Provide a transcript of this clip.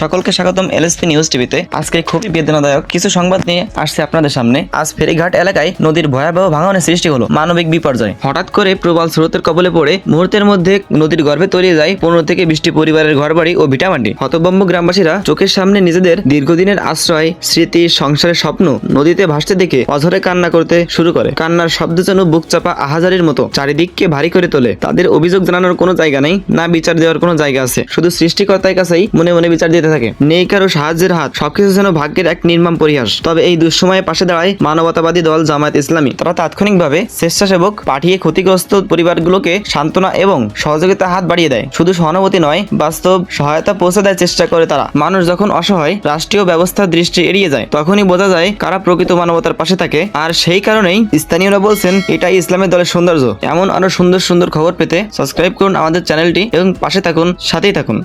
সকলকে স্বাগতম LSP news টিভিতে। আজকে খুবই বেদনাদায়ক কিছু সংবাদ নিয়ে আসছে আপনাদের সামনে। আজ ফেরিঘাট এলাকায় নদীর ভয়াবহ ভাঙনের সৃষ্টি হলো মানবিক বিপর্যয়। হঠাৎ করে প্রবল স্রোতের কবলে পড়ে মুহূর্তের মধ্যে নদীর গর্ভে তলিয়ে যায় পনেরো থেকে বিশটি পরিবারের ঘরবাড়ি ও ভিটামাটি হতবম্ব গ্রামবাসীরা চোখের সামনে নিজেদের দীর্ঘদিনের আশ্রয়, স্মৃতি, সংসারের স্বপ্ন নদীতে ভাসতে দেখে অঝরে কান্না করতে শুরু করে। কান্নার শব্দ যেন বুক চাপা আহাজারির মতো, চারিদিককে ভারী করে তোলে। তাদের অভিযোগ জানানোর কোনো জায়গা নেই, না বিচার দেওয়ার কোনো জায়গা আছে। শুধু সৃষ্টিকর্তার কাছেই মনে মনে বিচার দিতে থাকে। নেই কারও সাহায্যের হাত সবকিছু যেন ভাগ্যের এক নির্মম পরিহাস। তবে এই দুঃসময়ে পাশে দাঁড়ায় মানবতাবাদী দল জামায়াত ইসলামী। তারা তাৎক্ষণিকভাবে স্বেচ্ছাসেবক পাঠিয়ে ক্ষতিগ্রস্ত পরিবারগুলোকে সান্ত্বনা এবং সহযোগিতা হাত বাড়িয়ে দেয়। শুধু সহানুভূতি নয়, বাস্তব সহায়তা পৌঁছে দেওয়ার চেষ্টা করে তারা। মানুষ যখন অসহায়, রাষ্ট্রীয় ব্যবস্থার দৃষ্টি এড়িয়ে যায়, তখনই বোঝা যায় কারা প্রকৃত মানবতার পাশে থাকে। আর সেই কারণেই স্থানীয়রা বলছেন, এটাই ইসলামের দলের সৌন্দর্য। এমন আরও সুন্দর সুন্দর খবর পেতে সাবস্ক্রাইব করুন আমাদের চ্যানেলটি এবং পাশে থাকুন, সাথেই থাকুন।